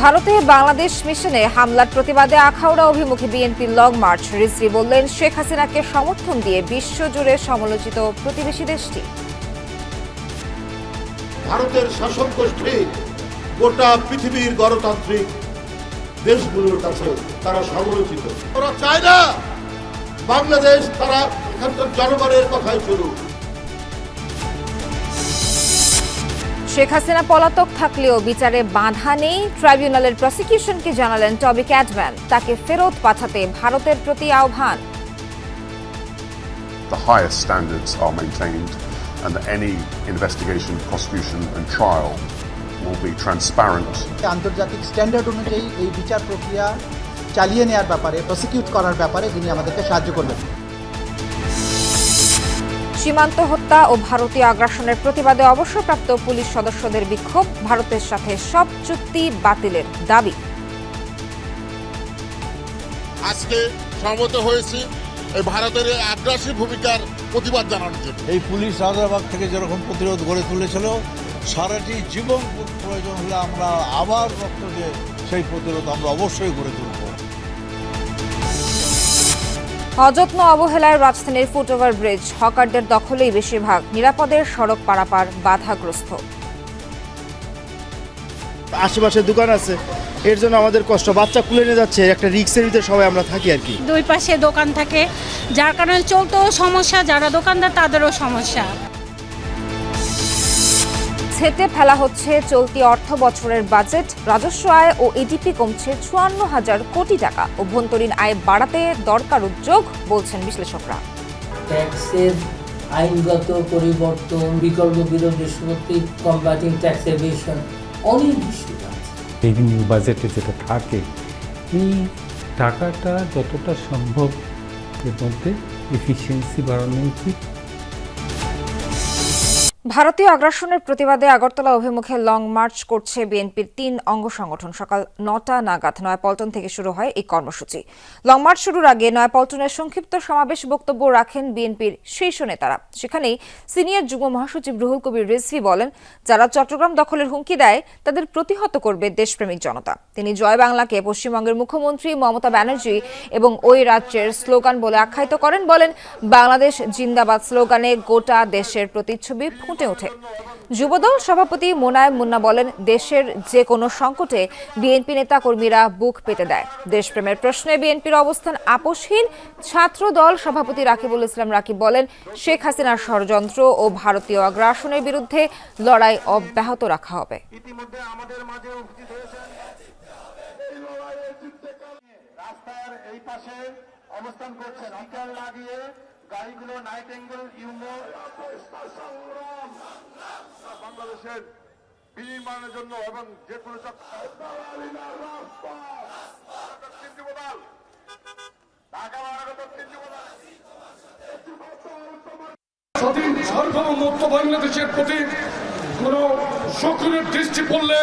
ভারতে বাংলাদেশ মিশনে হামলার প্রতিবাদে আখাউড়া অভিমুখী বিএনপির লং মার্চ। রিজভি বললেন, শেখ হাসিনাকে সমর্থন দিয়ে বিশ্বজুড়ে সমালোচিত প্রতিবেশী দেশটি। ভারতের শাসক গোষ্ঠী গোটা পৃথিবীর গণতান্ত্রিক দেশগুলোর কাছে তারা সমালোচিত। ওরা চায় না বাংলাদেশ তারা এখানকার জনগণের কথাই চলুক। শেখ হাসিনা পলাতক থাকলেও বিচারে বাধা নেই। ট্রাইব্যুনালের প্রসিকিউশনকে জানালেন টবি ক্যাটম্যান। তাকে ফেরত পাঠাতে ভারতের প্রতি আহ্বান। The highest standards are maintained and that any investigation, prosecution and trial will be transparent. আন্তর্জাতিক স্ট্যান্ডার্ড অনুযায়ী এই বিচার প্রক্রিয়া চালিয়ে নেওয়ার ব্যাপারে প্রসিকিউট করার ব্যাপারে তিনি আমাদেরকে সাহায্য করবেন। সীমান্ত হত্যা ও ভারতীয় আগ্রাসনের প্রতিবাদে অবসরপ্রাপ্ত পুলিশ সদস্যদের বিক্ষোভ ভারতের সাথে সব চুক্তি বাতিলের দাবি। আজকে সমবেত হয়েছি এই ভারতের আগ্রাসী ভূমিকার প্রতিবাদ জানানোর জন্য। এই পুলিশ রাজাবাগ থেকে যেরকম প্রতিরোধ গড়ে তুলেছিল সারাটি জীবন প্রয়োজন হলে আমরা আবার রক্ত দিয়ে সেই প্রতিরোধ আমরা অবশ্যই গড়ে তুলব। অযত্ন অবহেলায় রাজধানীর ফুটওভার ব্রিজ হকারদের দখলেই বেশিরভাগ নিরাপদের সড়ক পারাপার বাধাগ্রস্ত। আশেপাশে দোকান আছে এর জন্য আমাদের কষ্ট। বাচ্চা কুলে নিয়ে যাচ্ছে একটা রিক্সের ভিতরে সবাই আমরা থাকি আর কি। দুই পাশে দোকান থাকে যার কারণে চলতেও সমস্যা যারা দোকানদার তাদেরও সমস্যা। ছেটে ফেলা হচ্ছে চলতি অর্থ বছরের বাজেট। রাজস্ব আয় ও এডিপি কমছে চুয়ান্ন হাজার কোটি টাকা। অভ্যন্তরীণ আয় বাড়াতে দরকার উদ্যোগ বলছেন বিশ্লেষকরা। ট্যাক্সের আইনগত পরিবর্তন বিকল্প বিরোধী নিষ্পত্তি কম্বাটিং ট্যাক্স এভিশন অনেক আছে। রেভিনিউ বাজেটে যেটা থাকে এই টাকাটা যতটা সম্ভব এর মধ্যে এফিসিয়েন্সি বাড়ানো উচিত ভারতীয় আগ্রাসনের প্রতিবাদে আগরতলা অভিমুখে লং মার্চ করছে বিএনপির তিন অঙ্গ সংগঠন। সকাল নটা নাগাদ নয়াপল্টন থেকে শুরু হয় এই কর্মসূচি। লং মার্চ শুরুর আগে নয়াপল্টনের সংক্ষিপ্ত সমাবেশ বক্তব্য রাখেন বিএনপির শীর্ষ নেতারা। সেখানেই সিনিয়র যুগ্ম মহাসচিব রুহুল কবির রিজভি বলেন, যারা চট্টগ্রাম দখলের হুমকি দেয়, তাদের প্রতিহত করবে দেশপ্রেমিক জনতা। তিনি জয় বাংলাকে পশ্চিমবঙ্গের মুখ্যমন্ত্রী মমতা ব্যানার্জি এবং ওই রাজ্যের স্লোগান বলে আখ্যায়িত করেন বলেন, বাংলাদেশ জিন্দাবাদ স্লোগানে গোটা দেশের প্রতিচ্ছবি ফুটে ওঠে। যুবদল সভাপতি মোনায়েম মুন্না বলেন, দেশের যে কোনো সংকটে বিএনপি নেতা কর্মীরা বুক পেতে দেয়। দেশপ্রেমের প্রশ্নে বিএনপির অবস্থান আপোষহীন। ছাত্র দল সভাপতি রাকিবুল ইসলাম রাকিব বলেন, শেখ হাসিনার ষড়যন্ত্র ও ভারতীয় আগ্রাসনের বিরুদ্ধে লড়াই অব্যাহত রাখা হবে। রাস্তার এই পাশে অবস্থান লাগিয়ে গাড়িগুলো নাইট অ্যাঙ্গেল ইউমো সংগ্রাম বাংলাদেশের বিনির্মাণের জন্য এবং যে কোনো ঢাকা মহানগর দক্ষিণ যুবদল। বাংলাদেশের প্রতি কোন শকুনের দৃষ্টি পড়লে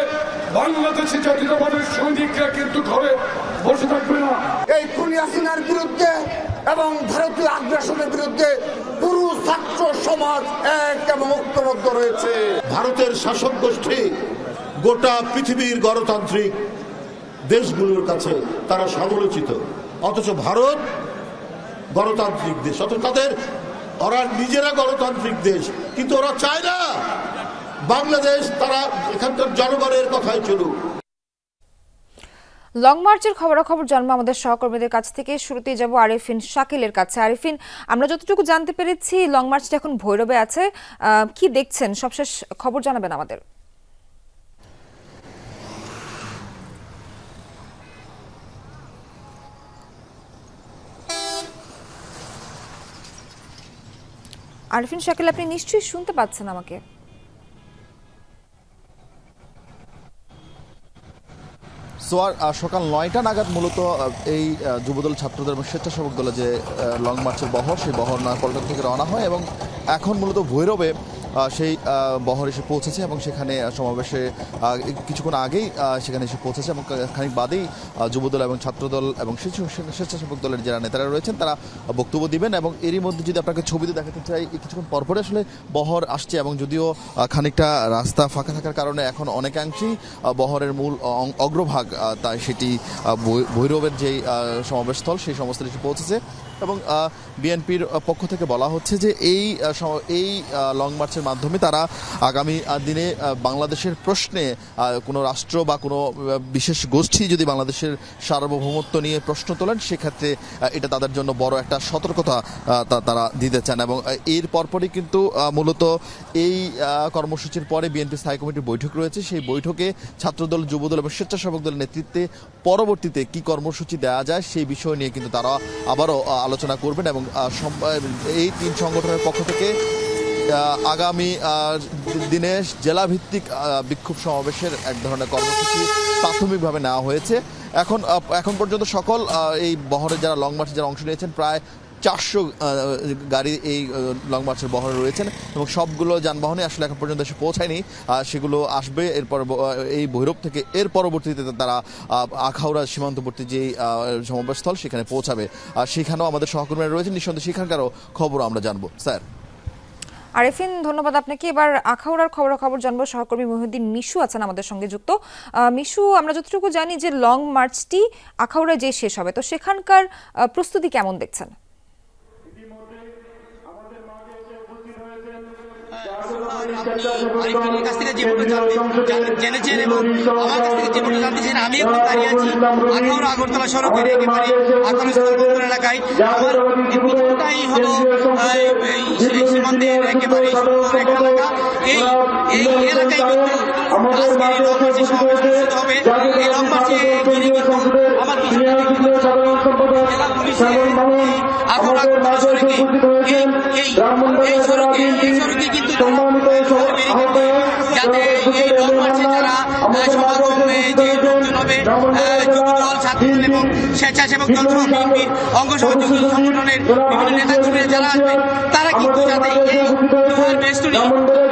বাংলাদেশি জাতীয়তাবাদের সৈনিকরা কিন্তু ঘরে বসে থাকবে না। এই খুনি হাসিনার বিরুদ্ধে এবং ভারতীয় আগ্রাসনের বিরুদ্ধে পুরো ছাত্র সমাজ এক এবং ঐক্যবদ্ধ রয়েছে। ভারতের শাসক গোষ্ঠী গোটা পৃথিবীর গণতান্ত্রিক দেশগুলোর কাছে তারা সমালোচিত। অথচ ভারত গণতান্ত্রিক দেশ, অথচ তাদের, ওরা নিজেরা গণতান্ত্রিক দেশ, কিন্তু ওরা চায় না। বাংলাদেশ তারা এখানকার জনগণের কথাই চলুক। লং মার্চের খবরাখবর জন্ম আমাদের সহকর্মীদের কাছ থেকে। শুরুতেই যাব আরিফিন শাকিলের কাছে। আরিফিন, আমরা যতটুকু জানতে পেরেছি, লং মার্চটা এখন ভৈরবে আছে। কি দেখছেন? সবশেষ খবর জানাবেন আমাদের। আরিফিন, শাকিল, আপনি নিশ্চয়ই শুনতে পাচ্ছেন আমাকে। সোয়ার আর সকাল নয়টা নাগাদ মূলত এই যুবদল ছাত্রদের এবং স্বেচ্ছাসেবক দলে যে লং মার্চের বহর, সেই বহর নয়াপল্টন থেকে রওনা হয় এবং এখন মূলত ভৈরবে সেই বহর এসে পৌঁছেছে এবং সেখানে সমাবেশে কিছুক্ষণ আগেই সেখানে এসে পৌঁছেছে এবং খানিক বাদেই যুবদল এবং ছাত্রদল এবং স্বেচ্ছাসেবক দলের যারা নেতারা রয়েছেন, তারা বক্তব্য দিবেন এবং এরই মধ্যে যদি আপনাকে ছবিতে দেখাতে চাই কিছুক্ষণ পরপরে আসলে বহর আসছে এবং যদিও খানিকটা রাস্তা ফাঁকা থাকার কারণে এখন অনেকাংশেই বহরের মূল অগ্রভাগ তাই সেটি ভৈরবের যেই সমাবেশস্থল, সেই সমস্ত এসে পৌঁছেছে। এবং বিএনপির পক্ষ থেকে বলা হচ্ছে যে এই এই লং মার্চের মাধ্যমে তারা আগামী দিনে বাংলাদেশের প্রশ্নে কোনো রাষ্ট্র বা কোনো বিশেষ গোষ্ঠী যদি বাংলাদেশের সার্বভৌমত্ব নিয়ে প্রশ্ন তোলেন, সেক্ষেত্রে এটা তাদের জন্য বড় একটা সতর্কতা তারা দিতে চান এবং এর পরপরই কিন্তু মূলত এই কর্মসূচির পরে বিএনপি স্থায়ী কমিটির বৈঠক রয়েছে। সেই বৈঠকে ছাত্রদল, যুবদল এবং স্বেচ্ছাসেবক দলের নেতৃত্বে পরবর্তীতে কি কর্মসূচি দেওয়া যায় সেই বিষয় নিয়ে কিন্তু তারা আবারও আলোচনা করবেন এবং এই তিন সংগঠনের পক্ষ থেকে আগামী দিনে জেলাভিত্তিক বিক্ষোভ সমাবেশের এক ধরনের কর্মসূচি প্রাথমিকভাবে নেওয়া হয়েছে। এখন এখন পর্যন্ত সকল এই বহরে যারা লং মার্চে যারা অংশ নিয়েছেন, প্রায় চারশো গাড়ি এই লং মার্চের বহরে রয়েছেন এবং সবগুলো যানবাহনে আসলে এখন পর্যন্ত এসে পৌঁছায়নি। সেগুলো আসবে এরপর এই ভৈরব থেকে এর পরবর্তীতে তারা আখাউড়া সীমান্তবর্তী যে সমাবেশস্থল সেখানে পৌঁছাবে। আর সেখানেও আমাদের সহকর্মীরা রয়েছেন। নিঃসন্দেহে সেখানকারও খবর আমরা জানব। স্যার। আরেফিন, ধন্যবাদ আপনাকে। এবার আখাউড়ার খবরাখবর জানব। সহকর্মী মহিউদ্দিন মিশু আছেন আমাদের সঙ্গে যুক্ত। মিশু, আমরা যতটুকু জানি যে লং মার্চটি আখাউড়ায় যে শেষ হবে। তো সেখানকার প্রস্তুতি কেমন দেখছেন? আরিফিনের কাছ থেকে যেমনটা জানতে জেনেছেন এবং আমার কাছ থেকে যেমনটা জানতে চান আমি এখন দাঁড়িয়ে আছি। আখাউড়া আগরতলা সড়কের একেবারে আখাউড়া স্থলবন্দর এলাকায়। আমার এই হলো এই সী- সীমান্তের একেবারে এলাকা। এই এই এলাকায় কিন্তু আজকের এই লং মার্চের সমাবেশ অনুষ্ঠিত হবে এই লং মার্চে ঘিরে কিন্তু আমার পিছনে জেলা পুলিশের এই আগরতলা সড়কে এই এই এই সড়কে এই সড়কে কিন্তু যাতে এই লং মার্চে যারা আহ, সমাগম এ, যে লোকজন হবে আহ, যুবদল ছাত্রদল এবং স্বেচ্ছাসেবক দল সহ বিএনপির অঙ্গ সহযোগী সংগঠনের বিভিন্ন নেতাকর্মীরা যারা আসবেন তারা কিন্তু যাতে এই বেস্টুরি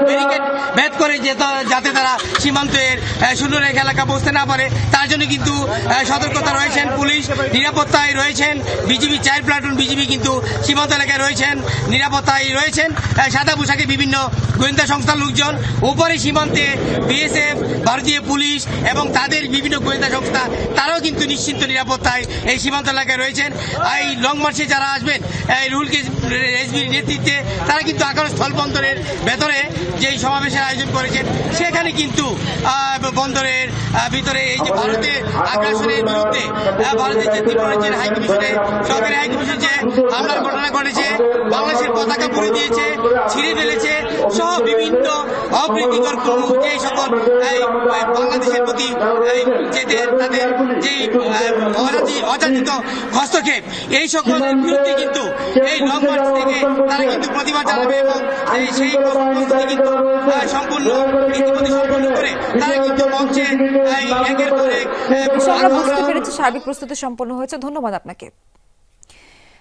ব্যারিকেড ভেদ করে যে যাতে তারা সীমান্তের শূন্যরেখা এলাকা বসতে না পারে। তার জন্য কিন্তু সতর্কতা রয়েছেন পুলিশ, নিরাপত্তায় রয়েছেন বিজিবি চার প্লাটুন বিজিবি কিন্তু সীমান্ত এলাকায় রয়েছেন, নিরাপত্তায় রয়েছেন। সাদা পোশাকে বিভিন্ন গোয়েন্দা সংস্থার লোকজন, উপরে সীমান্তে বিএসএফ, ভারতীয় পুলিশ এবং তাদের বিভিন্ন গোয়েন্দা সংস্থা, তারাও কিন্তু নিশ্চিন্ত নিরাপত্তায় এই সীমান্ত এলাকায় রয়েছেন। এই লং মার্চে যারা আসবেন এই রুল এসবির নেতৃত্বে, তারা কিন্তু আকাশ স্থলবন্দরের ভেতরে যেই সমাবেশের আয়োজন করেছেন সেখানে কিন্তু বন্দরের ভিতরে এই যে ভারতের আগ্রাসনের বিরুদ্ধে ভারতের যে ত্রিপুরাজ্যের হাই কমিশনে সরকারি হাই কমিশন যে হামলার ঘটনা ঘটেছে বাংলাদেশের পতাকা পুড়ে দিয়েছে ছিঁড়ে ফেলেছে সহ বিভিন্ন অপ্রীতিকর কর্ম যে সকল বাংলাদেশের প্রতি তাদের যে অযাচিত হস্তক্ষেপ এই সকলের বিরুদ্ধে কিন্তু এই লং মার্চ থেকে তারা কিন্তু প্রতিবাদ জানাবে এবং সেই প্রস্তুতি কিন্তু সম্পূর্ণ ইতিমধ্যে সম্পূর্ণ করে। তারা কিন্তু মঞ্চে একের পর এক আমরা বুঝতে পেরেছি সার্বিক প্রস্তুতি সম্পন্ন হয়েছে। ধন্যবাদ আপনাকে।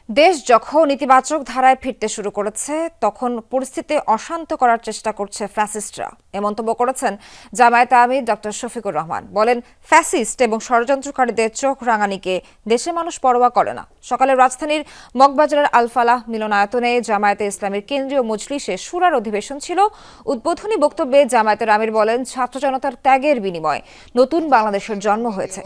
দেশ যখন ইতিবাচক ধারায় ফিরতে শুরু করেছে তখন পরিস্থিতি অশান্ত করার চেষ্টা করছে ফ্যাসিস্টরা। এ মন্তব্য করেছেন জামায়াতে আমির ডক্টর শফিকুর রহমান। বলেন ফ্যাসিস্ট এবং ষড়যন্ত্রকারীদের চোখ রাঙানিকে দেশের মানুষ পরোয়া করে না। সকালে রাজধানীর মগবাজারের আলফালাহ মিলনায়তনে জামায়াতে ইসলামের কেন্দ্রীয় মজলিসে সুরার অধিবেশন ছিল। উদ্বোধনী বক্তব্যে জামায়াতের আমির বলেন, ছাত্র জনতার ত্যাগের বিনিময়ে নতুন বাংলাদেশের জন্ম হয়েছে।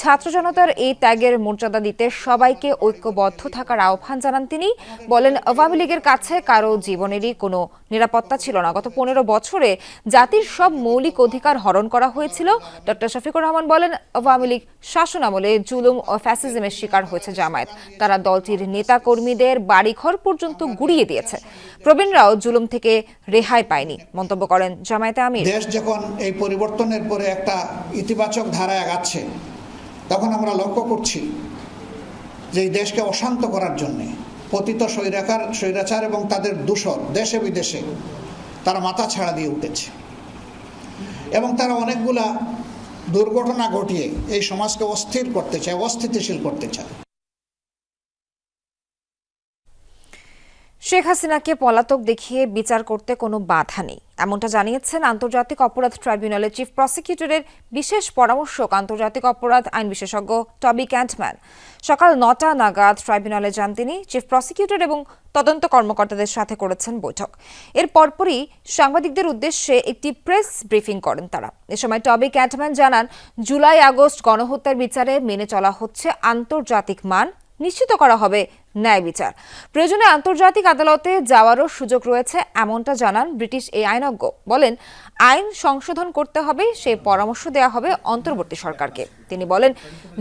ছাত্র জনতার এই ত্যাগের মর্যাদা দিতে সবাইকে ঐক্যবদ্ধ থাকার আহ্বান জানান তিনি। বলেন, আওয়ামী লীগের কাছে কারও জীবনেরই কোনো নিরাপত্তা ছিল না। গত পনেরো বছরে জাতির সব মৌলিক অধিকার হরণ করা হয়েছিল। ডক্টর শফিকুর রহমান বলেন, আওয়ামী লীগ শাসন আমলে জুলুম ও ফ্যাসিজমের শিকার হয়েছে জামায়াত। তারা দলটির নেতা কর্মীদের বাড়িঘর পর্যন্ত গুড়িয়ে দিয়েছে। প্রবীণরাও জুলুম থেকে রেহাই পায়নি। মন্তব্য করেন জামায়াতে আমির। দেশ যখন এই পরিবর্তনের পরে একটা ইতিবাচক ধারায় আগাচ্ছে, তখন আমরা লক্ষ্য করছি যে দেশকে অশান্ত করার জন্যে পতিত স্বৈরাকার স্বৈরাচার এবং তাদের দূষণ দেশে বিদেশে তারা মাথা ছাড়া দিয়ে উঠেছে। এবং তারা অনেকগুলা দুর্ঘটনা ঘটিয়ে এই সমাজকে অস্থির করতে চায়, অস্থিতিশীল করতে চায়। শেখ হাসিনাকে পলাতক দেখিয়ে বিচার করতে কোনো বাধা নেই। এমনটা জানিয়েছেন আন্তর্জাতিক অপরাধ ট্রাইব্যুনালের চিফ প্রসিকিউটরের বিশেষ পরামর্শক, আন্তর্জাতিক অপরাধ আইন বিশেষজ্ঞ টবি ক্যান্টম্যান। সকাল নটা নাগাদ ট্রাইব্যুনালে যান তিনি, চিফ প্রসিকিউটর এবং তদন্ত কর্মকর্তাদের সাথে করেছেন বৈঠক। এর পরপরই সাংবাদিকদের উদ্দেশ্যে একটি প্রেস ব্রিফিং করেন তারা। এ সময় টবি ক্যাটম্যান জানান, জুলাই আগস্ট গণহত্যার বিচারে মেনে চলা হচ্ছে আন্তর্জাতিক মান নিশ্চিত করা হবে ন্যায় বিচার। প্রয়োজনে আন্তর্জাতিক আদালতে যাওয়ারও সুযোগ রয়েছে, এমনটা জানান ব্রিটিশ এই আইনজ্ঞ। বলেন, আইন সংশোধন করতে হবে সেই পরামর্শ দেওয়া হবে অন্তর্বর্তী সরকারকে। তিনি বলেন,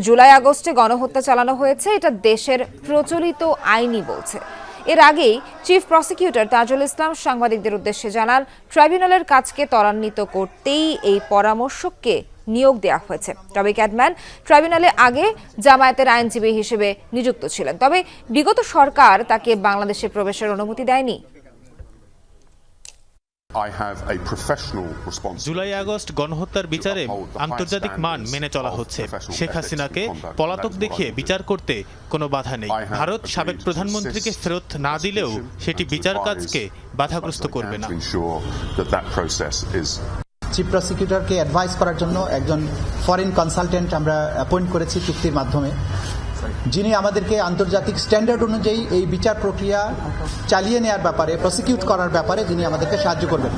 জুলাই আগস্টে গণহত্যা চালানো হয়েছে, এটা দেশের প্রচলিত আইনই বলছে। এর আগেই চিফ প্রসিকিউটর তাজুল ইসলাম সাংবাদিকদের উদ্দেশ্যে জানান, ট্রাইব্যুনালের কাজকে ত্বরান্বিত করতেই এই পরামর্শককে নিয়োগ দেওয়া হয়েছে। তবে ক্যাডম্যান ট্রাইব্যুনালে আগে জামায়াতের আইনজীবী হিসেবে নিযুক্ত ছিলেন। তবে বিগত সরকার তাকে বাংলাদেশে প্রবেশের অনুমতি দেয়নি। I have a professional responsibility. July August গণহত্যার বিচারে আন্তর্জাতিক মান মেনে চলা হচ্ছে। শেখ হাসিনাকে পলাতক দেখিয়ে বিচার করতে কোনো বাধা নেই। ভারত সাবেক প্রধানমন্ত্রীকে ফেরত না দিলেও সেটি বিচার কাজকে বাধাগ্রস্ত করবে না। চিফ প্রসিকিউটরকে অ্যাডভাইস করার জন্য একজন ফরেন কনসালটেন্ট আমরা অ্যাপয়েন্ট করেছি চুক্তির মাধ্যমে। যিনি আমাদেরকে আন্তর্জাতিক স্ট্যান্ডার্ড অনুযায়ী এই বিচার প্রক্রিয়া চালিয়ে নেওয়ার ব্যাপারে প্রসিকিউট করার ব্যাপারে যিনি আমাদেরকে সাহায্য করবেন।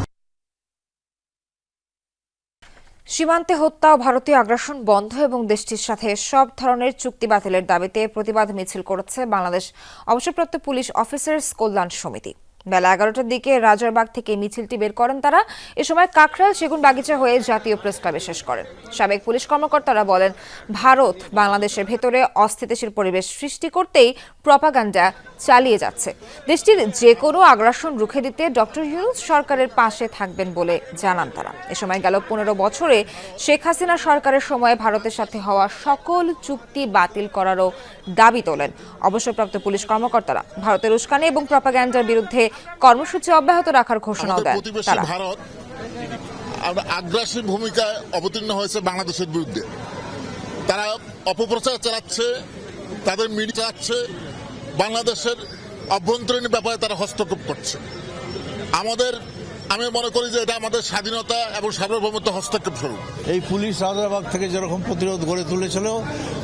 সীমান্তে হত্যা ও ভারতীয় আগ্রাসন বন্ধ এবং দেশটির সাথে সব ধরনের চুক্তি বাতিলের দাবিতে প্রতিবাদ মিছিল করেছে বাংলাদেশ অবসরপ্রাপ্ত পুলিশ অফিসার্স কল্যাণ সমিতি। বেলা এগারোটার দিকে রাজারবাগ থেকে মিছিলটি বের করেন তারা। এ সময় কাকরাল সেগুন বাগিচা হয়ে জাতীয় প্রেস শেষ করেন। সাবেক পুলিশ কর্মকর্তারা বলেন, ভারত বাংলাদেশের ভেতরে অস্থিতিশীল পরিবেশ সৃষ্টি করতেই প্রপাগান্ডা চালিয়ে যাচ্ছে। দেশটির যে কোনো আগ্রাসন রুখে দিতে ডক্টর ইউনুস সরকারের পাশে থাকবেন বলে জানান তারা। এ সময় গেল পনেরো বছরে শেখ হাসিনা সরকারের সময় ভারতের সাথে হওয়া সকল চুক্তি বাতিল করারও দাবি তোলেন। অবসরপ্রাপ্ত পুলিশ কর্মকর্তারা ভারতের উস্কানি এবং প্রপাগান্ডার বিরুদ্ধে কর্মসূচি অব্যাহত রাখার ঘোষণাও দেন প্রতিবেশী তারা। আগ্রাসী ভূমিকায় অবতীর্ণ হয়েছে বাংলাদেশের বিরুদ্ধে। তারা অপপ্রচার চালাচ্ছে তাদের মিডিয়া চালাচ্ছে বাংলাদেশের অভ্যন্তরীণ ব্যাপারে তারা হস্তক্ষেপ করছে। আমাদের আমি মনে করি যে এটা আমাদের স্বাধীনতা এবং সার্বভৌমত্ব হস্তক্ষেপ স্বরূপ। এই পুলিশ রাজারবাগ থেকে যেরকম প্রতিরোধ গড়ে তুলেছিল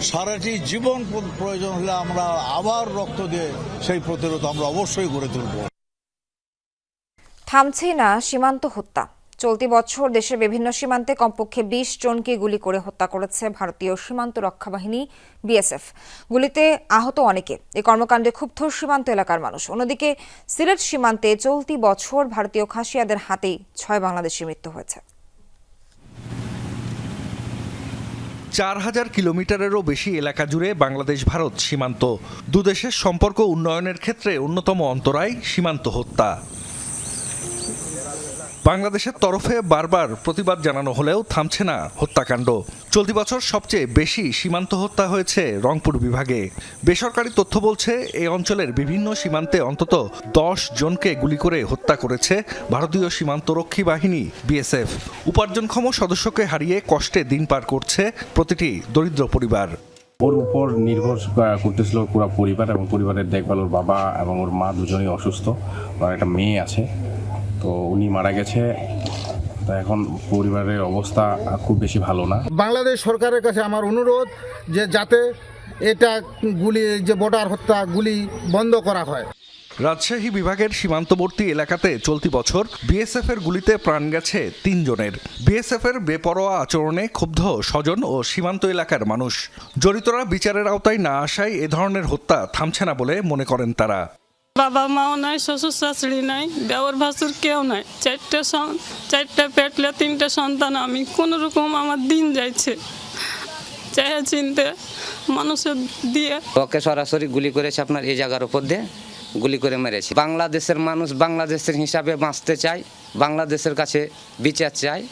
সারাটি জীবন প্রয়োজন হলে আমরা আবার রক্ত দিয়ে সেই প্রতিরোধ আমরা অবশ্যই গড়ে তুলব। থামছেই না সীমান্ত হত্যা। চলতি বছর দেশের বিভিন্ন সীমান্তে কমপক্ষে বিশ জনকে গুলি করে হত্যা করেছে ভারতীয় সীমান্ত রক্ষা বাহিনী বিএসএফ। গুলিতে আহত অনেকে। এই কর্মকাণ্ডে ক্ষুব্ধ সীমান্ত এলাকার মানুষ। অন্যদিকে, সিলেট সীমান্তে চলতি বছর ভারতীয় খাসিয়াদের হাতেই ছয় বাংলাদেশি মৃত্যু হয়েছে। চার হাজার কিলোমিটারেরও বেশি এলাকা জুড়ে বাংলাদেশ, ভারত সীমান্ত। দুদেশের সম্পর্ক উন্নয়নের ক্ষেত্রে অন্যতম অন্তরায় সীমান্ত হত্যা। বাংলাদেশের তরফে বারবার প্রতিবাদ জানানো হলেও থামছে না হত্যাকাণ্ড। চলতি বছর সবচেয়ে বেশি সীমান্ত হত্যা হয়েছে রংপুর বিভাগে। বেসরকারি তথ্য বলছে এই অঞ্চলের বিভিন্ন সীমান্তে অন্তত দশ জনকে গুলি করে হত্যা করেছে ভারতীয় সীমান্তরক্ষী বাহিনী, বিএসএফ। উপার্জনক্ষম সদস্যকে হারিয়ে কষ্টে দিন পার করছে প্রতিটি দরিদ্র পরিবার। ওর উপর নির্ভর করতেছিল পুরো পরিবার এবং পরিবারের দেখভাল, ওর বাবা এবং ওর মা দুজনেই অসুস্থ, ওর একটা মেয়ে আছে। তো উনি মারা গেছে। তো এখন পরিবারের অবস্থা খুব বেশি ভালো না। বাংলাদেশ সরকারের কাছে আমার অনুরোধ যে যাতে এটা গুলি যে বর্ডার হত্যা গুলি বন্ধ করা হয়। রাজশাহী বিভাগের সীমান্তবর্তী এলাকাতে চলতি বছর বিএসএফ এর গুলিতে প্রাণ গেছে তিনজনের। বিএসএফ এর বেপরোয়া আচরণে ক্ষুব্ধ স্বজন ও সীমান্ত এলাকার মানুষ। জড়িতরা বিচারের আওতায় না আসায় এ ধরনের হত্যা থামছে না বলে মনে করেন তারা। বাবা মাও নাই, শ্বশুর শাশুড়ি নাই দেওয়ার ভাসুর কেউ নাই। চারটে চারটে পেটলে তিনটে সন্তান, আমি কোন রকম আমার দিন যাইছে। চাহে চিনতে মানুষের দিয়ে ওকে সরাসরি গুলি করেছে আপনার এই জায়গার উপর দিয়ে? গুলি করে মেরেছে। বাংলাদেশের মানুষ বাংলাদেশের হিসাবে বাঁচতে চায়, বাংলাদেশের কাছে বিচার চায়।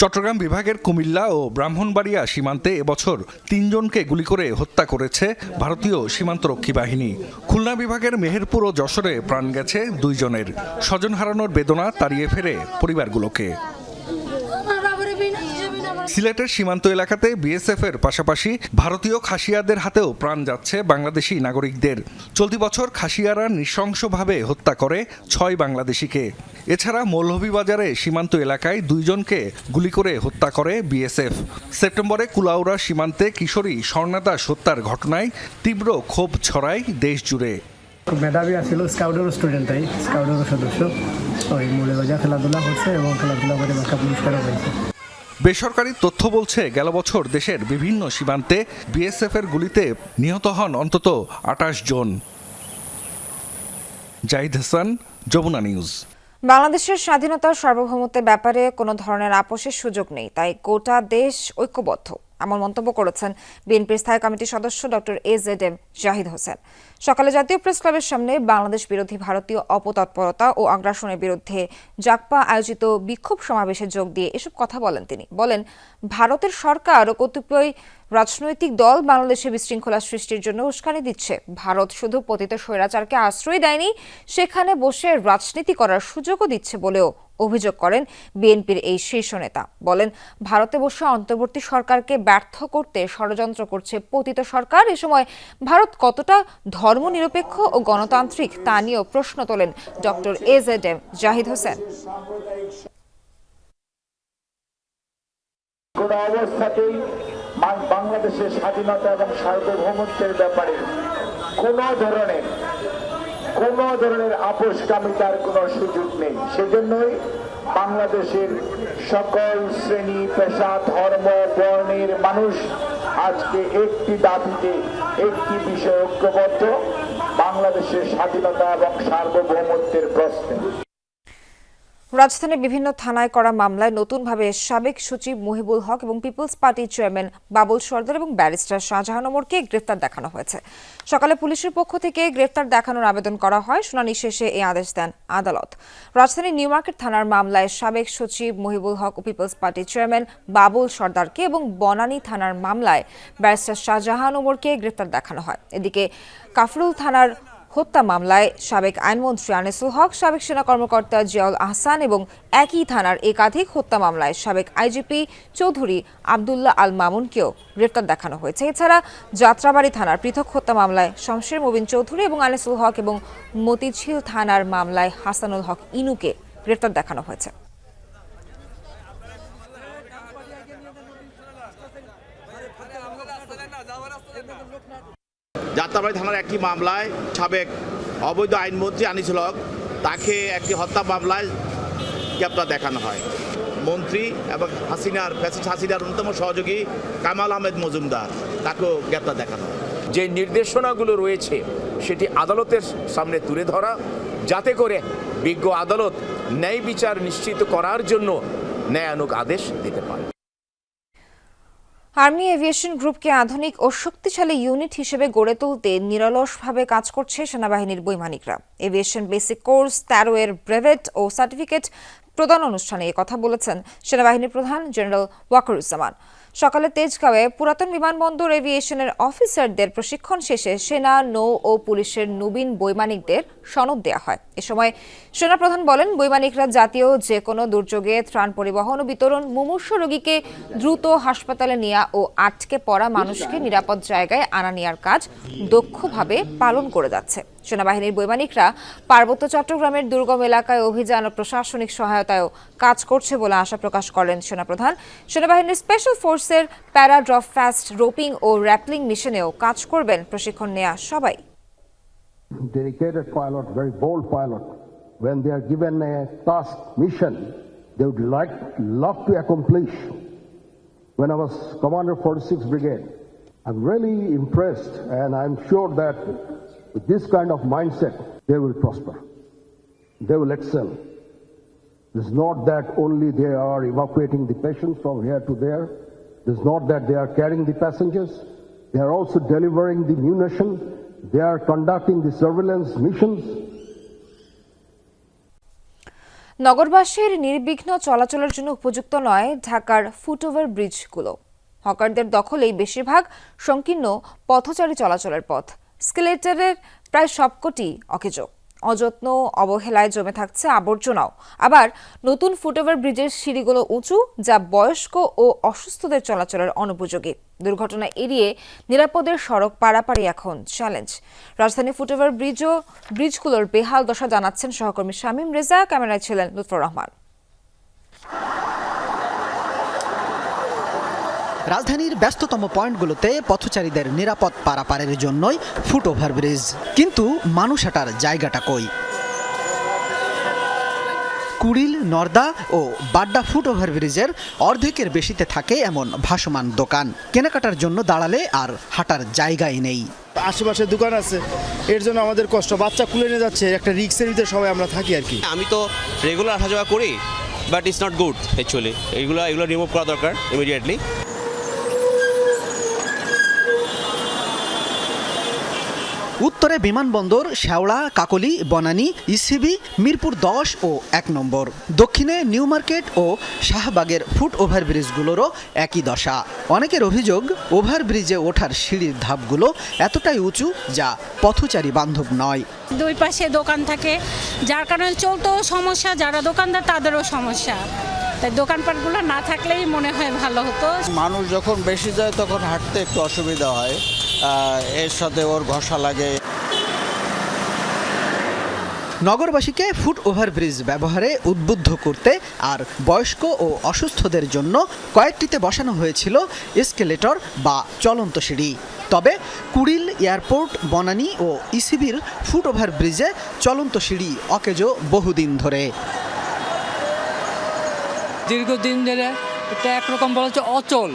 চট্টগ্রাম বিভাগের কুমিল্লা ও ব্রাহ্মণবাড়িয়া সীমান্তে এবছর তিনজনকে গুলি করে হত্যা করেছে ভারতীয় সীমান্তরক্ষী বাহিনী। খুলনা বিভাগের মেহেরপুর ও যশোরে প্রাণ গেছে দুইজনের। স্বজন হারানোর বেদনা তাড়িয়ে ফেরে পরিবারগুলোকে। সিলেটের সীমান্ত এলাকাতে বিএসএফ এর পাশাপাশি ভারতীয় খাসিয়াদের হাতেও প্রাণ যাচ্ছে বাংলাদেশি নাগরিকদের। চলতি বছর খাসিয়ারা নৃশংসভাবে হত্যা করে ছয় বাংলাদেশিকে। এছাড়া মৌলভীবাজারে সীমান্ত এলাকায় দুইজনকে গুলি করে হত্যা করে বিএসএফ। সেপ্টেম্বরে কুলাউড়া সীমান্তে কিশোরী স্বর্ণা দাস হত্যার ঘটনায় তীব্র ক্ষোভ ছড়ায় দেশ জুড়ে মেধাবী আসছিল স্কাউটেরও স্টুডেন্ট তাই স্কাউটেরও সদস্য। ওই মূলে খেলাধুলা করছে এবং খেলাধুলা করে একটা পুরস্কারও পেয়েছে বেসরকারি তথ্য বলছে, গেল বছর দেশের বিভিন্ন সীমান্তে বিএসএফ এর গুলিতে নিহত হন অন্তত আটাশ জন। জাহিদ হাসান, যমুনা নিউজ। বাংলাদেশের স্বাধীনতা ও সার্বভৌমত্বের ব্যাপারে কোনো ধরনের আপোষের সুযোগ নেই, তাই গোটা দেশ ঐক্যবদ্ধ, এমন মন্তব্য করেছেন বিএনপির স্থায়ী কমিটির সদস্য doctor A Z M Zahid Hossain. সকালে জাতীয় প্রেস ক্লাবের সামনে বাংলাদেশ বিরোধী ভারতীয় অপতৎপরতা ও আগ্রাসনের বিরুদ্ধে জাকপা আয়োজিত বিক্ষোভ সমাবেশে যোগ দিয়ে এসব কথা বলেন তিনি। বলেন, ভারতের সরকার ও কতিপয় রাজনৈতিক দল বাংলাদেশে বিশৃঙ্খলা সৃষ্টির জন্য উস্কানি দিচ্ছে। ভারত শুধু পতিত স্বৈরাচারকে আশ্রয় দেয়নি, সেখানে বসে রাজনীতি করার সুযোগও দিচ্ছে বলেও অভিযোগ করেন বিএনপির এই শীর্ষ নেতা। বলেন, ভারতে বসে অন্তর্বর্তী সরকারকে ব্যর্থ করতে ষড়যন্ত্র করছে পতিত সরকার। এ সময় ভারত কতটা ধর্মনিরপেক্ষ ও গণতান্ত্রিক তা নিয়েও প্রশ্ন তোলেন doctor A Z M Zahid Hossain. কোনো অবস্থাতেই বাংলাদেশের স্বাধীনতা এবং সার্বভৌমত্বের ব্যাপারে কোনো ধরনের কোনো ধরনের আপোষকামিতার কোনো সুযোগ নেই। সেজন্যই বাংলাদেশের সকল শ্রেণি, পেশা, ধর্ম, বর্ণের মানুষ আজকে একটি দাবিতে, একটি বিষয় ঐক্যবদ্ধ বাংলাদেশের স্বাধীনতা এবং সার্বভৌমত্বের প্রশ্নে। রাজধানীর বিভিন্ন থানায় করা মামলায় নতুনভাবে সাবেক সচিব মহিবুল হক এবং পিপলস পার্টির চেয়ারম্যান বাবুল সর্দার এবং ব্যারিস্টার শাহজাহান ওমরকে গ্রেফতার দেখানো হয়েছে। সকালে পুলিশের পক্ষ থেকে গ্রেফতার দেখানোর আবেদন করা হয়। শুনানি শেষে এই আদেশ দেন আদালত। রাজধানীর নিউ মার্কেট থানার মামলায় সাবেক সচিব মহিবুল হক ও পিপলস পার্টির চেয়ারম্যান বাবুল সর্দারকে এবং বনানী থানার মামলায় ব্যারিস্টার শাহজাহান ওমরকে গ্রেফতার দেখানো হয়। এদিকে কাফরুল থানার হত্যা মামলায় সাবেক আইনমন্ত্রী আনিসুল হক, সাবেক সেনা কর্মকর্তা জিয়াউল আহসান এবং একই থানার একাধিক হত্যা মামলায় সাবেক আইজিপি চৌধুরী আবদুল্লাহ আল মামুনকেও গ্রেপ্তার দেখানো হয়েছে। এছাড়া যাত্রাবাড়ি থানার পৃথক হত্যা মামলায় শমশের মুবিন চৌধুরী এবং আনিসুল হক এবং মতিঝিল থানার মামলায় হাসানুল হক ইনুকে গ্রেপ্তার দেখানো হয়েছে। যাত্রাবাড়ি থানার একটি মামলায় সাবেক অবৈধ আইনমন্ত্রী আনিসুল হক, তাকে একটি হত্যা মামলায় গ্রেপ্তার দেখানো হয়। মন্ত্রী এবং হাসিনার ফ্যাসিস্ট হাসিনার অন্যতম সহযোগী কামাল আহমেদ মজুমদার, তাকেও গ্রেপ্তার দেখানো হয়। যে নির্দেশনাগুলো রয়েছে, সেটি আদালতের সামনে তুলে ধরা, যাতে করে বিজ্ঞ আদালত ন্যায় বিচার নিশ্চিত করার জন্য ন্যায়ানুক আদেশ দিতে পারে। আর্মি এভিয়েশন গ্রুপকে আধুনিক ও শক্তিশালী ইউনিট হিসেবে গড়ে তুলতে নিরলসভাবে কাজ করছে সেনাবাহিনীর বৈমানিকরা। এভিয়েশন বেসিক কোর্স তেরো এর ব্রেভেট ও সার্টিফিকেট প্রদান অনুষ্ঠানে কথা বলেছেন সেনাবাহিনীর প্রধান জেনারেল ওয়াকারুজ্জামান। সকালে তেজগাঁওয়ে পুরাতন বিমানবন্দর এভিয়েশনের অফিসারদের প্রশিক্ষণ শেষে সেনা, নৌ ও পুলিশের নবীন বৈমানিকদের সনদ দেওয়া হয়। এ সময় সেনাপ্রধান বলেন, বৈমানিকরা জাতীয় যে কোনো দুর্যোগে, ত্রাণ পরিবহন ও বিতরণ, মুমূর্ষ রোগীকে দ্রুত হাসপাতালে নেওয়া ও আটকে পড়া মানুষকে নিরাপদ জায়গায় আনা নেওয়ার কাজ দক্ষভাবে পালন করে যাচ্ছে। সেনাবাহিনীর বৈমানিকরা পার্বত্য চট্টগ্রামের দুর্গম এলাকায় অভিযান ও প্রশাসনিক সহায়তায়ও কাজ করছে বলে আশা প্রকাশ করেন সেনাপ্রধান সেনাবাহিনীর স্পেশাল ফোর্সের প্যারা ড্রপ ফাস্ট রোপিং ও র্যাপলিং মিশনেও কাজ করবেন প্রশিক্ষণ নেওয়া সবাই dedicated pilot, very bold pilot, when they are given a task mission, they would like love to accomplish. When I was commander 46th Brigade, I'm really impressed, and I'm sure that with this kind of mindset, they will prosper. They will excel. It's not that only they are evacuating the patients from here to there. It's not that they are carrying the passengers. They are also delivering the munition. They are conducting the surveillance missions. নগরবাসীর নির্বিঘ্ন চলাচলের জন্য উপযুক্ত নয় ঢাকার foot over ব্রিজগুলো হকারদের দখলেই বেশিরভাগ সংকীর্ণ পথচারী চলাচলের পথ স্কেলেটরের প্রায় সবকটি অকেজো। অযত্ন, অবহেলায় জমে থাকছে আবর্জনাও। আবার নতুন ফুটওভার ব্রিজের সিঁড়িগুলো উঁচু, যা বয়স্ক ও অসুস্থদের চলাচলের অনুপযোগী। দুর্ঘটনা এড়িয়ে নিরাপদের সড়ক পারাপারি এখন চ্যালেঞ্জ রাজধানী ফুটওভার ব্রিজও, ব্রিজগুলোর বেহাল দশা জানাচ্ছেন সহকর্মী শামীম রেজা। ক্যামেরায় ছিলেন লুৎফর রহমান। রাজধানীর ব্যস্ততম পয়েন্টগুলোতে পথচারীদের নিরাপদ পারাপারের জন্যই ফুট ওভারব্রিজ কিন্তু মানুষ হাঁটার জায়গাটা কই? কুড়িল নর্দা ও বাড্ডা ফুট ওভারব্রিজের অর্ধেকের বেশিতে থাকে এমন ভাসমান দোকান। কেনাকাটার জন্য দাঁড়ালে আর হাঁটার জায়গাই নেই। আশেপাশে দোকান আছে। এর জন্য আমাদের কষ্ট। বাচ্চা কুলে নিয়ে যাচ্ছে একটা রিক্সের ভিতরে সবাই আমরা থাকি আর কি। আমি তো রেগুলার আসা যাওয়া করি but it's not good actually এগুলো এগুলো রিমুভ করা দরকার ইমিডিয়েটলি উত্তরে বিমানবন্দর শেওড়া কাকলি বনানী ইসিবি মিরপুর দশ ও এক নম্বর। দক্ষিণে নিউ মার্কেট ও শাহবাগের ফুট ওভারব্রিজগুলোরও একই দশা। অনেকের অভিযোগ ওভারব্রিজে ওঠার সিঁড়ির ধাপগুলো এতটাই উঁচু যা পথচারী বান্ধব নয়। দুই পাশে দোকান থাকে যার কারণে চলতেও সমস্যা যারা দোকানদার তাদেরও সমস্যা। তাই দোকানপাটগুলো না থাকলেই মনে হয় ভালো হতো। মানুষ যখন বেশি যায় তখন হাঁটতে একটু অসুবিধা হয়। এর সাথে ওর ঘষা লাগে। নগরবাসীকে ফুট ওভারব্রিজ ব্যবহারে উদ্বুদ্ধ করতে আর বয়স্ক ও অসুস্থদের জন্য কয়েকটিতে বসানো হয়েছিল এসকেলেটর বা চলন্ত সিঁড়ি। তবে কুড়িল এয়ারপোর্ট বনানী ও ইসিবির ফুট ওভারব্রিজে চলন্ত সিঁড়ি অকেজো বহুদিন ধরে। দীর্ঘদিন ধরে এটা একরকম বলা হচ্ছে অচল।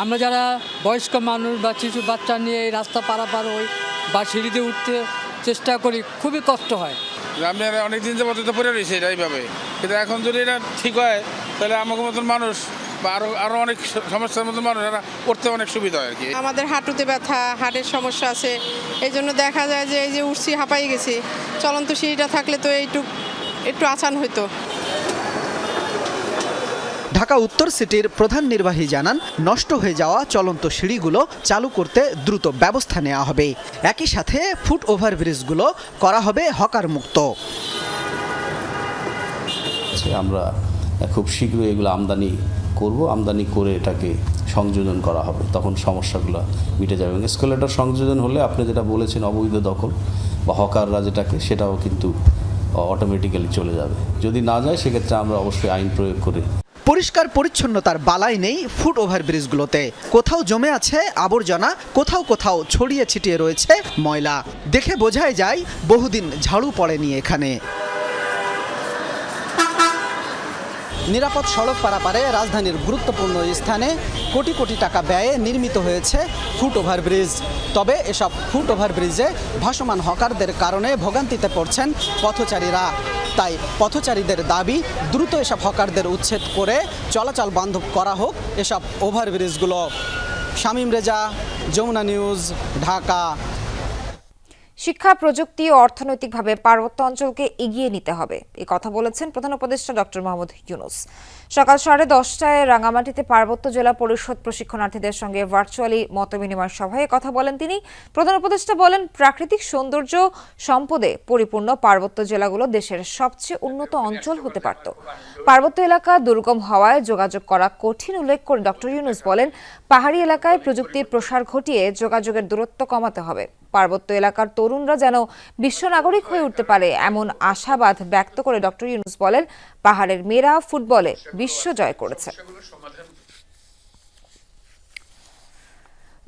আমরা যারা বয়স্ক মানুষ বা শিশু বাচ্চা নিয়ে এই রাস্তা পারাপার হই বা সিঁড়িতে উঠতে চেষ্টা করি খুবই কষ্ট হয়। আমরা অনেক দিন যাবত তো পড়ে রয়েছে এটা এইভাবে। কিন্তু এখন যদি এটা ঠিক হয় তাহলে আমাকে মতন মানুষ বা আরও আরও অনেক সমস্যার মতন মানুষ এরা করতে অনেক সুবিধা হয় আর কি। আমাদের হাঁটুতে ব্যথা হার্টের সমস্যা আছে। এই জন্য দেখা যায় যে এই যে উঠছি হাঁপাই গেছি। চলন্ত সিঁড়িটা থাকলে তো এইটু একটু আসান হইতো। ঢাকা উত্তর সিটির প্রধান নির্বাহী জানান, নষ্ট হয়ে যাওয়া চলন্ত সিঁড়িগুলো চালু করতে দ্রুত ব্যবস্থা নেওয়া হবে। একই সাথে ফুট ওভারব্রিজগুলো করা হবে হকার মুক্ত। আমরা খুব শীঘ্রই এগুলো আমদানি করব। আমদানি করে এটাকে সংযোজন করা হবে। তখন সমস্যাগুলো মিটে যাবে। এবং এসকেলেটর সংযোজন হলে আপনি যেটা বলেছেন, অবৈধ দখল বা হকাররা যেটাকে, সেটাও কিন্তু অটোমেটিক্যালি চলে যাবে। যদি না যায়, সেক্ষেত্রে আমরা অবশ্যই আইন প্রয়োগ করে পরিষ্কার পরিচ্ছন্নতার বালাই নেই ফুট ওভারব্রিজগুলোতে কোথাও জমে আছে আবর্জনা, কোথাও কোথাও ছড়িয়ে ছিটিয়ে রয়েছে ময়লা। দেখে বোঝাই যায়, বহুদিন ঝাড়ু পড়েনি এখানে। নিরাপদ সড়ক পারাপারে রাজধানীর গুরুত্বপূর্ণ স্থানে কোটি কোটি টাকা ব্যয়ে নির্মিত হয়েছে ফুট ওভারব্রিজ তবে এসব ফুট ওভারব্রিজে ভাসমান হকারদের কারণে ভোগান্তিতে পড়ছেন পথচারীরা। তাই পথচারীদের দাবি, দ্রুত এসব হকারদের উচ্ছেদ করে চলাচল বান্ধব করা হোক এসব ওভারব্রিজগুলো। শামীম রেজা, যমুনা নিউজ, ঢাকা। শিক্ষা, প্রযুক্তি ও অর্থনৈতিকভাবে পার্বত্য অঞ্চলকে এগিয়ে নিতে হবে। এ কথা বলেছেন প্রধান উপদেষ্টা ডক্টর মোহাম্মদ ইউনুস। সকাল সাড়ে দশটায় রাঙামাটিতে পার্বত্য জেলা পরিষদ প্রশিক্ষণার্থীদের সঙ্গে ভার্চুয়ালি মতবিনিময় সভায় কথা বলেন তিনি। প্রধান উপদেষ্টা বলেন, প্রাকৃতিক সৌন্দর্য সম্পদে পরিপূর্ণ পার্বত্য জেলাগুলো দেশের সবচেয়ে উন্নত অঞ্চল হতে পারত। পার্বত্য এলাকা দুর্গম হওয়ায় যোগাযোগ করা কঠিন উল্লেখ করে ডক্টর ইউনুস বলেন, পাহাড়ি এলাকায় প্রযুক্তির প্রসার ঘটিয়ে যোগাযোগের দূরত্ব কমাতে হবে। পার্বত্য এলাকার তরুণরা যেন বিশ্ব নাগরিক হয়ে উঠতে পারে এমন আশাবাদ ব্যক্ত করে ডক্টর ইউনুস বলেন, পাহাড়ের মেয়েরা ফুটবলে বিশ্ব জয় করেছে।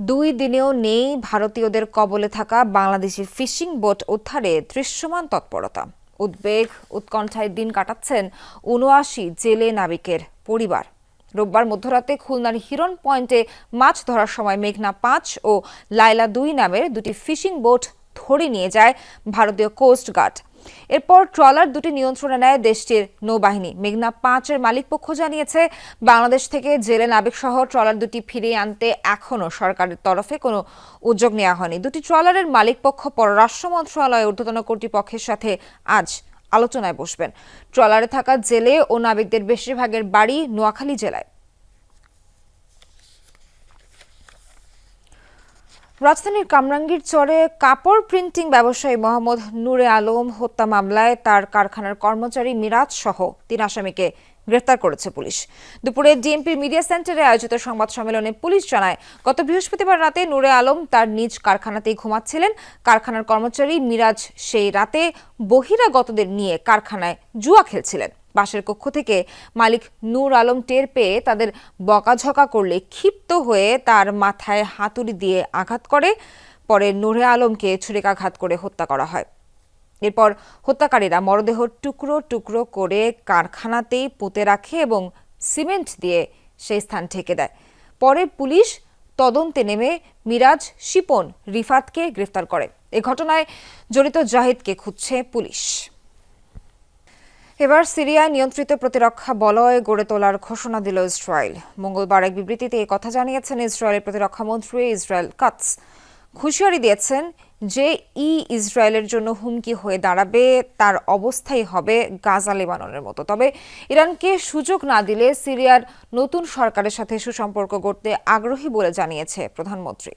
দুই দিনেও নেই ভারতীয়দের কবলে থাকা বাংলাদেশি ফিশিং বোট উদ্ধারে দৃশ্যমান তৎপরতা। উদ্বেগ, উৎকণ্ঠায় দিন কাটাচ্ছেন উনআশি জেলে নাবিকের পরিবার। রোববার মধ্যরাতে খুলনার হিরন পয়েন্টে মাছ ধরার সময় মেঘনা পাঁচ ও লাইলা দুই নামের দুটি ফিশিং বোট ধরে নিয়ে যায় ভারতীয় কোস্ট গার্ড। এরপর ট্রলার দুটি নিয়ন্ত্রণে নেয় দেশটির নৌবাহিনী। মেঘনা পাঁচের মালিকপক্ষ জানিয়েছে, বাংলাদেশ থেকে জেলে নাবিক সহ ট্রলার দুটি ফিরিয়ে আনতে এখনও সরকারের তরফে কোনো উদ্যোগ নেওয়া হয়নি। দুটি ট্রলারের মালিকপক্ষ পররাষ্ট্র মন্ত্রণালয়ের ঊর্ধ্বতন কর্তৃপক্ষের সাথে আজ আলোচনায় বসবেন। ট্রলারে থাকা জেলে ও নাবিকদের বেশিরভাগের বাড়ি নোয়াখালী জেলায়। রাজধানীর কামরাঙ্গীর চরে কাপড় প্রিন্টিং ব্যবসায়ী মোহাম্মদ নূরে আলম হত্যা মামলায় তার কারখানার কর্মচারী মিরাজ সহ তিন আসামিকে গ্রেফতার করেছে পুলিশ। দুপুরে ডিএমপির মিডিয়া সেন্টারে আয়োজিত সংবাদ সম্মেলনে পুলিশ জানায়, গত বৃহস্পতিবার রাতে নূরে আলম তার নিজ কারখানাতেই ঘুমাচ্ছিলেন। কারখানার কর্মচারী মিরাজ সেই রাতে বহিরাগতদের নিয়ে কারখানায় জুয়া খেলছিলেন। বাসের কক্ষ থেকে মালিক নূর আলম টের পেয়ে তাদের বকাঝকা করলে ক্ষিপ্ত হয়ে তার মাথায় হাতুড়ি দিয়ে আঘাত করে। পরে নূরে আলমকে ছুরিকাঘাত করে হত্যা করা হয়। এরপর হত্যাকারীরা মরদেহ টুকরো টুকরো করে কারখানাতেই পুঁতে রাখে এবং সিমেন্ট দিয়ে সেই স্থান ঢেকে দেয়। পরে পুলিশ তদন্তে নেমে মিরাজ শিপন রিফাতকে গ্রেফতার করে। এ ঘটনায় জড়িত জাহিদকে খুঁজছে পুলিশ। এবার সিরিয়ায় নিয়ন্ত্রিত প্রতিরক্ষা বলয় গড়ে তোলার ঘোষণা দিল ইসরায়েল। মঙ্গলবার এক বিবৃতিতে এই কথা জানিয়েছেন ইসরায়েলের প্রতিরক্ষা মন্ত্রী ইসরায়েল কাটস হুঁশিয়ারি দিয়েছেন যে ই ইসরায়েলের জন্য হুমকি হয়ে দাঁড়াবে, তার অবস্থাই হবে গাজা লেবাননের মতো। তবে ইরানকে সুযোগ না দিলে সিরিয়ার নতুন সরকারের সাথে সুসম্পর্ক গড়তে আগ্রহী বলে জানিয়েছে প্রধানমন্ত্রী।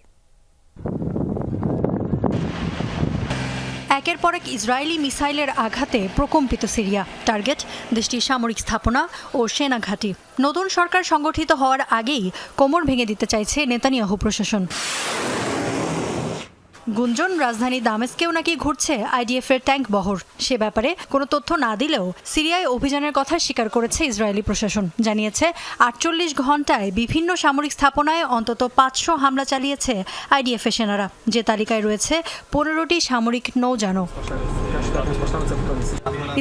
একের পর এক ইসরায়েলি মিসাইলের আঘাতে প্রকম্পিত সিরিয়া। টার্গেট, দেশটির সামরিক স্থাপনা ও সেনা ঘাঁটি। নতুন সরকার সংগঠিত হওয়ার আগেই কোমর ভেঙে দিতে চাইছে নেতানিয়াহু প্রশাসন। গুঞ্জন, রাজধানী দামেস্কেও নাকি ঘুরছে আইডিএফ এর ট্যাঙ্ক বহর। সে ব্যাপারে কোনো তথ্য না দিলেও সিরিয়ায় অভিযানের কথা স্বীকার করেছে ইসরায়েলি প্রশাসন। জানিয়েছে, আটচল্লিশ ঘন্টায় বিভিন্ন সামরিক স্থাপনায় অন্তত পাঁচশো হামলা চালিয়েছে আইডিএফ এর সেনারা। যে তালিকায় রয়েছে, পনেরোটি সামরিক নৌযানও।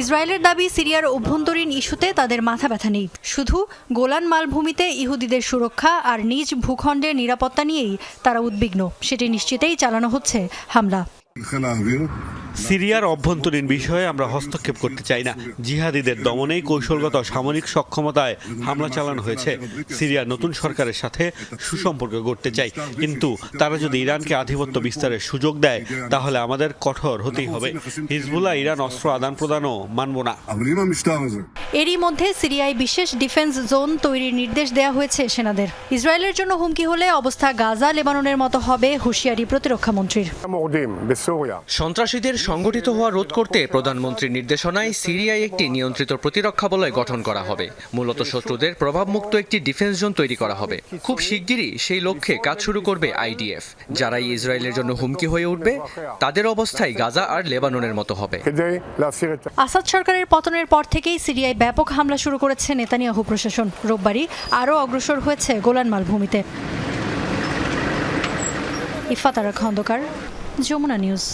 ইসরায়েলের দাবি, সিরিয়ার অভ্যন্তরীণ ইস্যুতে তাদের মাথা ব্যথা নেই। শুধু গোলান মালভূমিতে ইহুদিদের সুরক্ষা আর নিজ ভূখণ্ডের নিরাপত্তা নিয়েই তারা উদ্বিগ্ন। সেটি নিশ্চিতেই চালানো হচ্ছে। হামলা। সিরিয়ার অভ্যন্তরীণ বিষয়ে আমরা হস্তক্ষেপ করতে চাই না। জিহাদিদের দমনেই কৌশলগত সামরিক সক্ষমতায় হামলা চালানো হয়েছে। সিরিয়ার নতুন সরকারের সাথে সুসম্পর্ক গড়তে চাই। কিন্তু তারা যদি ইরানকে আধিপত্য বিস্তারের সুযোগ দেয়, তাহলে আমাদের কঠোর হতেই হবে। হিজবুল্লাহ ইরান অস্ত্র আদান প্রদানও মানব না। এরই মধ্যে সিরিয়ায় বিশেষ ডিফেন্স জোন তৈরির নির্দেশ দেওয়া হয়েছে সেনাদের। ইসরায়েলের জন্য হুমকি হলে অবস্থা গাজা লেবাননের মতো হবে হুঁশিয়ারি প্রতিরক্ষা মন্ত্রীর। সন্ত্রাসীদের সংগঠিত হওয়া রোধ করতে প্রধানমন্ত্রীর নির্দেশনায় সিরিয়ায় একটি নিয়ন্ত্রিত প্রতিরক্ষা বলয় গঠন করা হবে। মূলত শত্রুদের প্রভাবমুক্ত একটি ডিফেন্স জোন তৈরি করা হবে। খুব শিগগিরই সেই লক্ষ্যে কাজ শুরু করবে আইডিএফ। যারাই ইসরায়েলের জন্য হুমকি হয়ে উঠবে তাদের অবস্থায় গাজা আর লেবাননের মতো হবে। আসাদ সরকারের পতনের পর থেকেই সিরিয়ায় ব্যাপক হামলা শুরু করেছে নেতানিয়াহু প্রশাসন। রোববারই আরও অগ্রসর হয়েছে গোলান মালভূমিতে। ইফাতারা খন্দকার, যমুনা নিউজ।